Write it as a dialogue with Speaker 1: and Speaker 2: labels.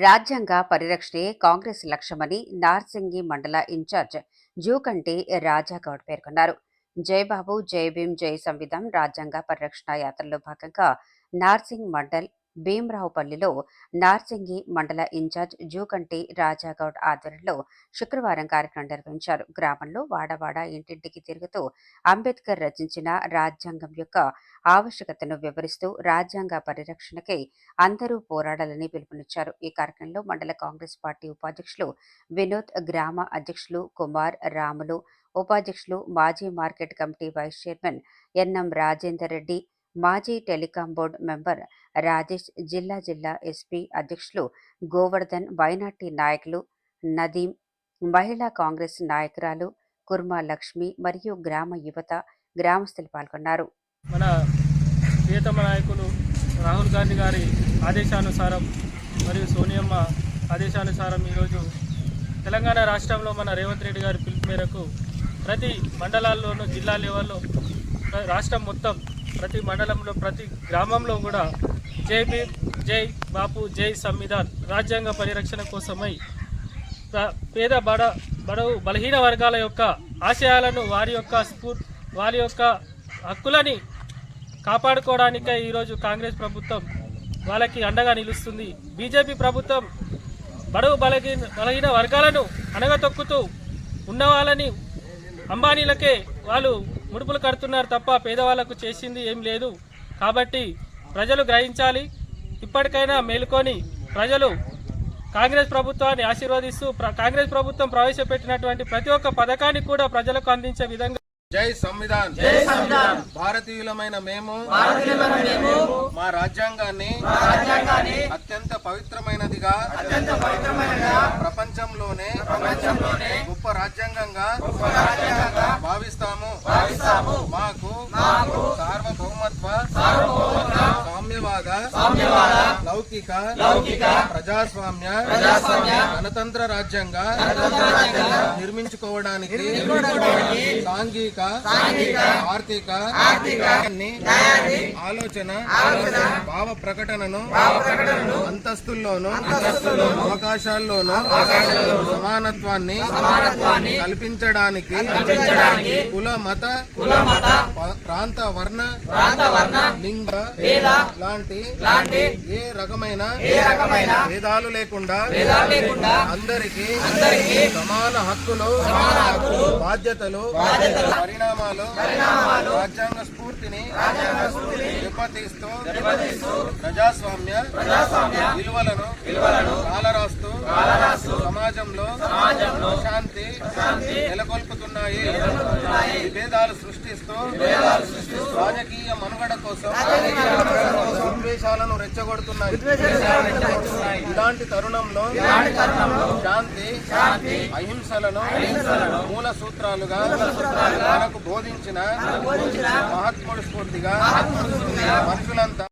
Speaker 1: రాజ్యాంగ పరిరక్షణే కాంగ్రెస్ లక్ష్యమని నార్సింగి మండల ఇన్ఛార్జ్ జూకంటి రాజాగౌడ్ పేర్కొన్నారు. జయబాబు జై భీం జై సంవిధాన్ రాజ్యాంగ పరిరక్షణ యాత్రలో భాగంగా నార్సింగ్ మండల్ భీమరావుపల్లిలో నార్సింగి మండల ఇన్ఛార్జ్ జూకంటి రాజాగౌడ్ ఆధ్వర్యంలో శుక్రవారం కార్యక్రమం నిర్వహించారు. గ్రామంలో వాడవాడ ఇంటింటికి తిరుగుతూ అంబేద్కర్ రచించిన రాజ్యాంగం యొక్క ఆవశ్యకతను వివరిస్తూ రాజ్యాంగ పరిరక్షణకై అందరూ పోరాడాలని పిలుపునిచ్చారు. ఈ కార్యక్రమంలో మండల కాంగ్రెస్ పార్టీ ఉపాధ్యక్షులు వినోద్ గ్రామ అధ్యక్షులు కుమార్ రాములు ఉపాధ్యక్షులు మాజీ market committee vice chairman N M Rajender Reddy మాజీ టెలికాం బోర్డు మెంబర్ రాజేష్ జిల్లా జిల్లా ఎస్పీ అధ్యక్షులు గోవర్ధన్ వైనాటి నాయకులు నదీం మహిళా కాంగ్రెస్ నాయకురాలు కుర్మా లక్ష్మి మరియు గ్రామ యువత గ్రామస్తులు పాల్గొన్నారు.
Speaker 2: మన ప్రియతమ నాయకులు రాహుల్ గాంధీ గారి ఆదేశానుసారం మరియు సోనియమ్మ ఆదేశానుసారం ఈరోజు తెలంగాణ రాష్ట్రంలో మన రేవంత్ రెడ్డి గారి పిలుపు మేరకు ప్రతి మండలాల్లోనూ జిల్లా లెవెల్లో రాష్ట్రం మొత్తం ప్రతి మండలంలో ప్రతి గ్రామంలో కూడా జై భీమ్ జై బాపు జై సంవిధాన్ రాజ్యాంగ పరిరక్షణ కోసమై పేద బడ బడవు బలహీన వర్గాల యొక్క ఆశయాలను వారి యొక్క స్ఫూర్ వారి యొక్క హక్కులని కాపాడుకోవడానికే ఈరోజు కాంగ్రెస్ ప్రభుత్వం వాళ్ళకి అండగా నిలుస్తుంది. బీజేపీ ప్రభుత్వం బడవు బలహీన బలహీన వర్గాలను అనగతొక్కుతూ ఉన్న వాళ్ళని అంబానీలకే వాళ్ళు ముడుపులు కడుతున్నారు తప్ప పేదవాళ్ళకు చేసింది ఏం లేదు. కాబట్టి ప్రజలు గ్రహించాలి. ఇప్పటికైనా మేలుకొని ప్రజలు కాంగ్రెస్ ప్రభుత్వాన్ని ఆశీర్వదిస్తూ ప్ర- కాంగ్రెస్ ప్రభుత్వం ప్రవేశపెట్టినటువంటి ప్రతి ఒక్క పథకాన్ని కూడా ప్రజలకు అందించే విధంగా
Speaker 3: జై సంవిధాన్. భారతీయులమైన మేము మా రాజ్యాంగాన్ని అత్యంత పవిత్రమైనదిగా ప్రపంచంలోనే గొప్ప రాజ్యాంగంగా భావిస్తాము. మాకు సార్వభౌమత్వ సామ్యవాద లౌకిక ప్రజాస్వామ్య గణతంత్ర రాజ్యంగా నిర్మించుకోవడానికి సాంఘిక ఆర్థిక ఆలోచన భావ ప్రకటనను అంతస్తుల్లోను అవకాశాల్లోను సమానత్వాన్ని కల్పించడానికి కుల మత ప్రాంత వర్ణ లింగ లాంటి ఏ రకమైన భేదాలు లేకుండా అందరికీ సమాన హక్కులు బాధ్యతలు పరిణామాలు రాజ్యాంగ స్ఫూర్తిని దెబ్బతీస్తూ ప్రజాస్వామ్య విలువలను కాలరాస్తూ సమాజంలో శాంతి నెలకొల్పుతున్నాయి. విభేదాలు సృష్టిస్తూ రాజకీయ మనుగడ కోసం విద్వేషాలను రెచ్చగొడుతున్నాయి. ఇలాంటి తరుణంలో శాంతి అహింసలను మూల సూత్రాలుగా మనకు బోధించిన మహాత్ముడి స్ఫూర్తిగా మనుషులంతా